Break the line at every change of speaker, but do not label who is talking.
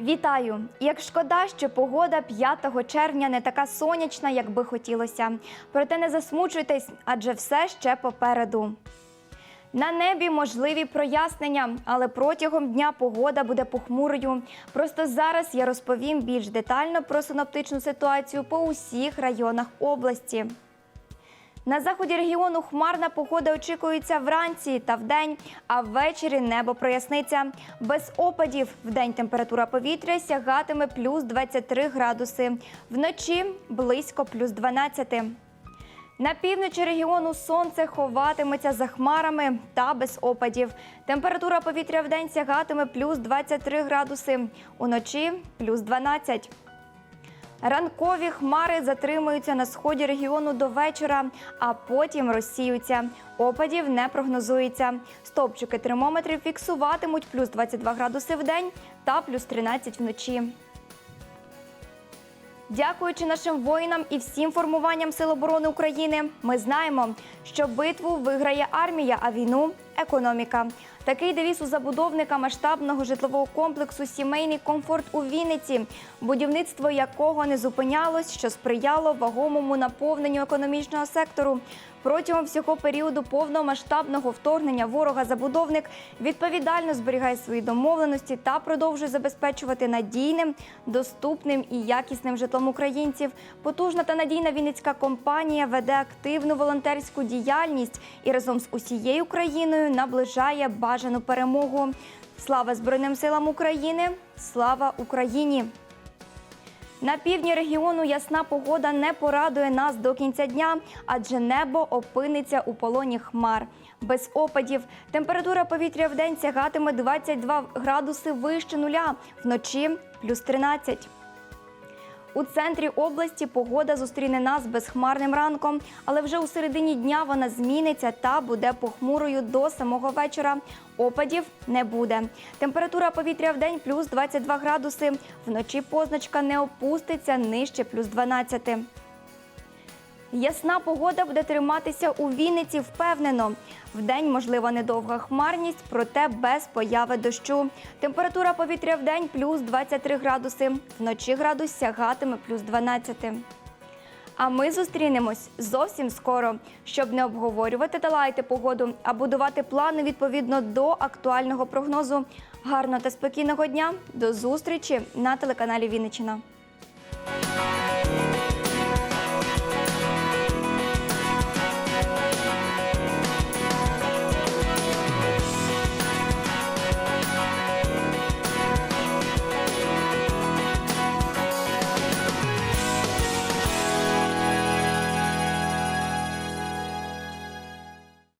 Вітаю! Як шкода, що погода 5 червня не така сонячна, як би хотілося. Проте не засмучуйтесь, адже все ще попереду. На небі можливі прояснення, але протягом дня погода буде похмурою. Просто зараз я розповім більш детально про синоптичну ситуацію по усіх районах області. На заході регіону хмарна погода очікується вранці та вдень, а ввечері небо проясниться. Без опадів вдень температура повітря сягатиме плюс 23 градуси, вночі близько плюс 12. На півночі регіону сонце ховатиметься за хмарами та без опадів. Температура повітря вдень сягатиме плюс 23 градуси, уночі плюс 12. Ранкові хмари затримуються на сході регіону до вечора, а потім розсіються. Опадів не прогнозується. Стопчики термометрів фіксуватимуть плюс 22 градуси в день та плюс 13 вночі. Дякуючи нашим воїнам і всім формуванням Сил оборони України, ми знаємо, що битву виграє армія, а війну економіка. Такий девіз у забудовника масштабного житлового комплексу Сімейний комфорт у Вінниці, будівництво якого не зупинялось, що сприяло вагомому наповненню економічного сектору. Протягом всього періоду повномасштабного вторгнення ворога забудовник відповідально зберігає свої домовленості та продовжує забезпечувати надійним, доступним і якісним житлом українців. Потужна та надійна вінницька компанія веде активну волонтерську діяльність і разом з усією країною наближає бажану перемогу. Слава Збройним силам України! Слава Україні! На півдні регіону ясна погода не порадує нас до кінця дня, адже небо опиниться у полоні хмар. Без опадів температура повітря в день сягатиме 22 градуси вище нуля, вночі плюс 13. У центрі області погода зустріне нас безхмарним ранком, але вже у середині дня вона зміниться та буде похмурою до самого вечора. Опадів не буде. Температура повітря в день плюс 22 градуси. Вночі позначка не опуститься нижче плюс 12. Ясна погода буде триматися у Вінниці впевнено. Вдень можлива недовга хмарність, проте без появи дощу. Температура повітря в день плюс 23 градуси. Вночі градус сягатиме плюс 12. А ми зустрінемось зовсім скоро, щоб не обговорювати та лаяти погоду, а будувати плани відповідно до актуального прогнозу. Гарного та спокійного дня. До зустрічі на телеканалі Вінниччина.